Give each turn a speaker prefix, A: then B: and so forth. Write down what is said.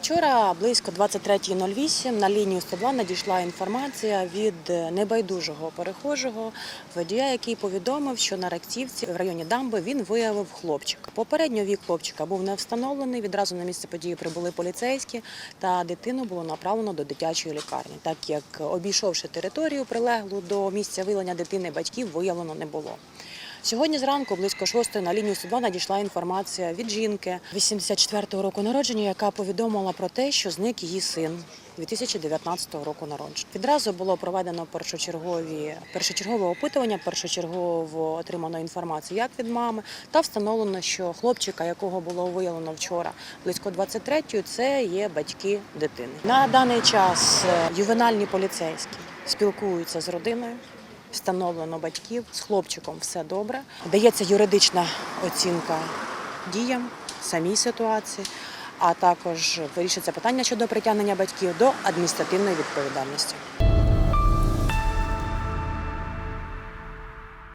A: Вчора близько 23.08 на лінію 102 надійшла інформація від небайдужого перехожого водія, який повідомив, що на Ректівці в районі дамби він виявив хлопчика. Попередньо вік хлопчика був не встановлений. Відразу на місце події прибули поліцейські, та дитину було направлено до дитячої лікарні, так як обійшовши територію прилеглу до місця виявлення дитини, батьків виявлено не було. Сьогодні зранку, близько шостої, на лінію 102 надійшла інформація від жінки 84-го року народження, яка повідомила про те, що зник її син 2019 року народження. Відразу було проведено першочергові першочергове опитування, першочергово отримано інформацію як від мами, та встановлено, що хлопчика, якого було виявлено вчора близько 23-ї, це є батьки дитини. На даний час е, ювенальні поліцейські спілкуються з родиною. Встановлено батьків з хлопчиком все добре. Дається юридична оцінка діям, самій ситуації, а також вирішується питання щодо притягнення батьків до адміністративної відповідальності.